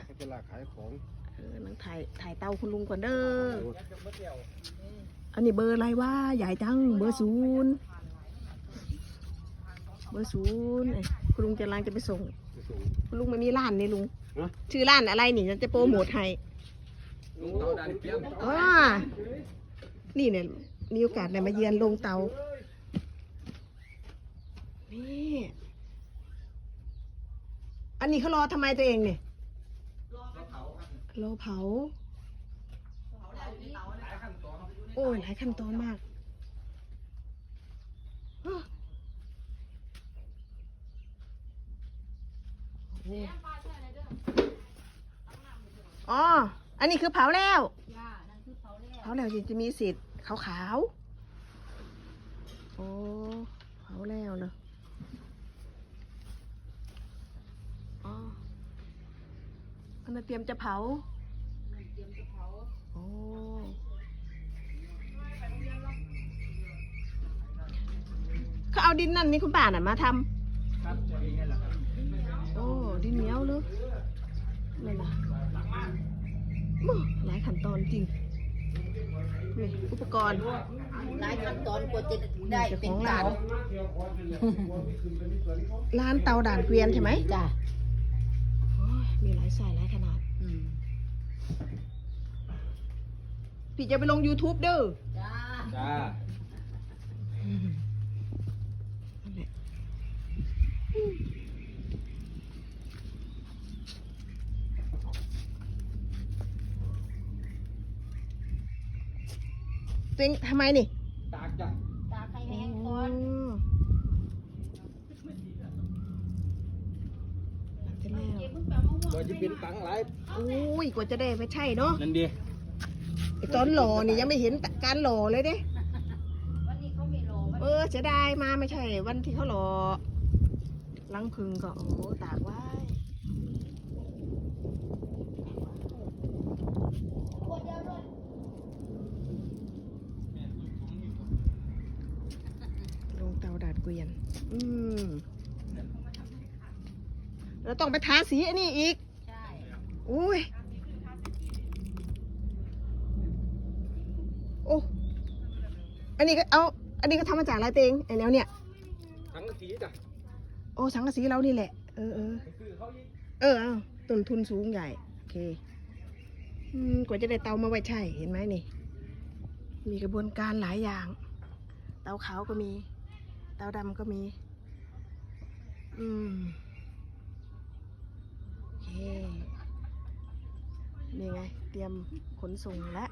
น่ะให้เป็นหลักขายของเออนังถ่ายถ่ายเตาคุณลุงก่อนเด้อ อันนี้เบอร์อะไรวะใหญ่จัง เบอร์ศูนย์เบอร์ศูนย์เอ้ยคุณลุงจะลังจะไปส่งไปส่ง คุณลุงไม่มีร้านนี่ลุง ฮะ ชื่อร้านอะไรนี่จะโปรโมทให้ลุงเตาดันเกี้ยมอ๋อนี่เนี่ยมีโอกาสได้มาเยือนลงเตา นี่ อันนี้เขารอทำไมตัวเองเนี่ย รอเผา โอ้ยหลายขั้นตอนมากอ้อโอ้อ๋อ อันนี้คือเผาแล้ว เผาแล้วจะจะมีสีขาวขาวๆโอ้ เผาแล้วเนอะอ๋อ อันนั้นเตรียมจะเผาโอ้เขาเอาดินนั่นนี่คุณป่าน่ะมาทำครับตัวเองนี่แหละครับโอ้ดินเหนียวเลยนั่นน่ะโอ้หลายขั้นตอนจริงนี่อุปกรณ์หลายขั้นตอนกว่าจะได้เจ้าเป็ขนองเตาร้านร้านเตาด่านเกวียนใช่ไหมจ้ะโอ้ย มีหลายสายหลายขนาด อืมพี่จะไปลง YouTube เด้อจ้าจ้านั่นแหละตัวเองทำไมนี่ ตากจ้ะตาไข่แห้งก่อนจะแล้ว ว่าจะเป็นตังหลายโอ้ยกว่าจะได้ไปใช่เนาะนั่นดีไอตอนหล่อนี่ยังไม่เห็นการหล่อเลยเด้วันนี้เขามีโลไว้เออจะได้มาไม่ใช่ วันที่เขาหล่อลังพึงก็โอ้โหตากไว้ลงเตาดาดเกวียน อืม เราต้องไปทาสีอันนี้อีก ใช่ อุ้ย โอ้ อันนี้ก็เอา อันนี้ก็ทำมาจากอะไรเตงไอ้แล้วเนี่ย ทั้งสีจ้ะโอ้สังกะสีเรานี่แหละ เออเออ คือเขาอีกเออเอาต้นทุนสูงใหญ่ โอเคอืมกว่าจะได้เตามาไว้ใช่ เห็นไหมนี่ มีกระบวนการหลายอย่าง เตาขาวก็มี เตาดำก็มี อืม โอเค นี่ไง เตรียมขนส่งแล้ว